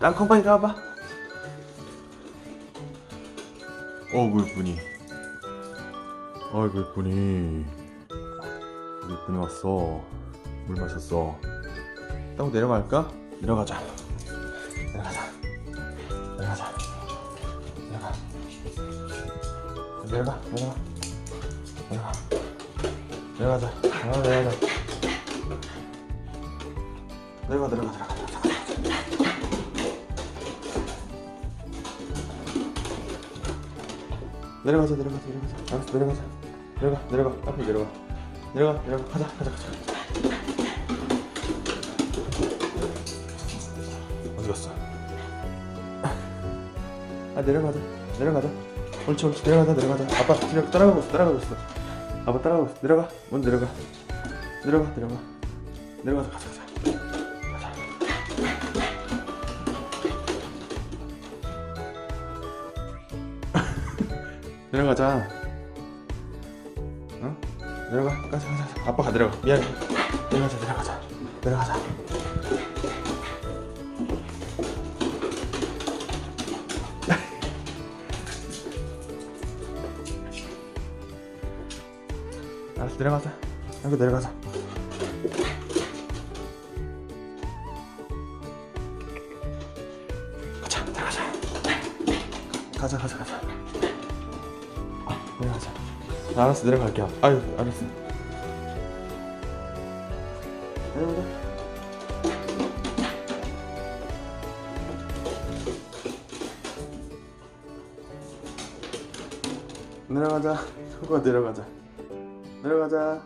땅콩 빨리 가봐. 어이구 이쁜이. 어이구 이쁜이. 우리 이쁜이 왔어. 물 마셨어. 땅콩 내려갈까? 내려가자. 내려가자. 내려가자. 내려가. 내려가. 내려가. 내려가. 내려가자. 아, 내려가자. 내려가, 내려가, 내려가. 내려가자 내려가자 내려가자 알았어 내려가자. 내려가 내려가. 앞으로 내려가. 내려가 내려가. 가자 가자 가자. 어디 갔어? 아 내려가자. 내려가자. 옳지 옳지. 내려가자 내려가자. 아빠 뒤로 따라가고 있어 따라가고 있어. 아빠 따라가고 있어. 내려가. 먼저 내려가. 내려가 내려가. 내려가자 가자 가자 가자 내려가자. 응? 내려가. 가자, 가자. 아빠가 내려가. 미안해. 내려가자, 내려가자. 내려가자. 알았어, 내려가자. 여기 내려가자. 가자, 내려가자. 가자, 가자, 가자. 내려가자. 알았어 내려갈게. 아유 알았어. 내려가자. 내려가자. 그거 내려가자. 내려가자.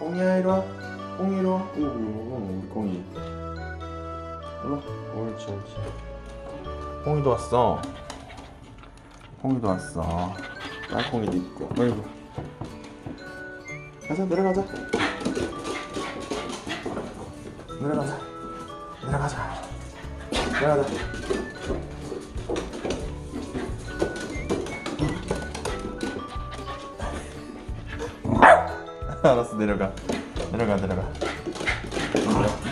꽁이야 이리 와. 꽁이 이리 와. 오구 우리 꽁이. 일로 옳지 옳지. 콩이도 왔어. 콩이도 왔어. 땅콩이도 있고. 어이구 가자 내려가자. 내려가자. 내려가자. 내려가자. 알았어 내려가 내려가 내려가 내려가